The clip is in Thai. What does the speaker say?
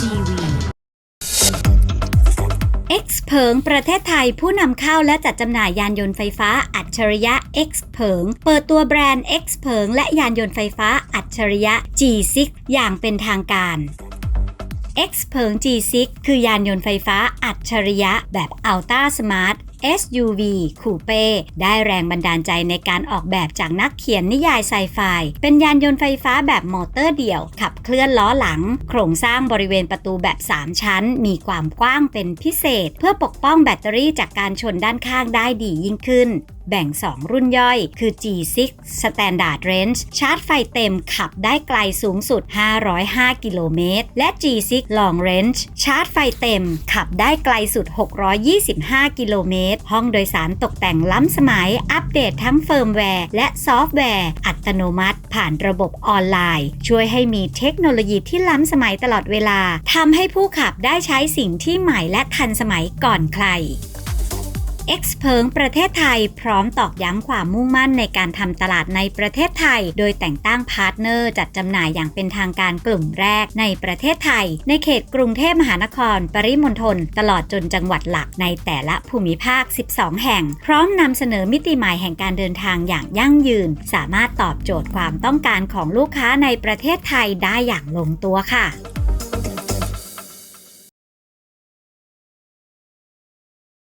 TV X เผิงประเทศไทยผู้นำเข้าและจัดจำหน่ายยานยนต์ไฟฟ้าอัจฉริยะ X เผิงเปิดตัวแบรนด์ X เผิงและยานยนต์ไฟฟ้าอัจฉริยะ G6 อย่างเป็นทางการ X เผิง G6 คือยานยนต์ไฟฟ้าอัจฉริยะแบบ Ultra Smart SUV คูเป้ได้แรงบันดาลใจในการออกแบบจากนักเขียนนิยายไซไฟ เป็นยานยนต์ไฟฟ้าแบบมอเตอร์เดี่ยว ขับเคลื่อนล้อหลัง โครงสร้างบริเวณประตูแบบ 3 ชั้น มีความกว้างเป็นพิเศษ เพื่อปกป้องแบตเตอรี่จากการชนด้านข้างได้ดียิ่งขึ้น แบ่ง 2 รุ่นย่อย คือ G6 Standard Range ชาร์จไฟเต็มขับได้ไกลสูงสุด 505 กิโลเมตร และ G6 Long Range ชาร์จไฟเต็ม ขับได้ไกลสุด 625 กิโลเมตร ห้องโดยสารตกแต่งล้ำสมัย อัปเดตทั้งเฟิร์มแวร์ และซอฟต์แวร์ อัตโนมัติ ผ่านระบบออนไลน์ ช่วยให้มีเทคโนโลยีที่ล้ำสมัยตลอดเวลาทำให้ผู้ขับได้ใช้สิ่งที่ใหม่และทันสมัยก่อนใคร X เพิงประเทศไทย พร้อมตอกย้ำความมุ่งมั่นในการทำตลาดในประเทศไทย โดยแต่งตั้งพาร์ทเนอร์จัดจำหน่ายอย่างเป็นทางการกลุ่มแรกในประเทศไทย ในเขตกรุงเทพมหานคร ปริมณฑลตลอดจนจังหวัดหลักในแต่ละภูมิภาค 12 แห่ง พร้อมนำเสนอมิติใหม่แห่งการเดินทางอย่างยั่งยืน สามารถตอบโจทย์ความต้องการของลูกค้าในประเทศไทยได้อย่างลงตัวค่ะ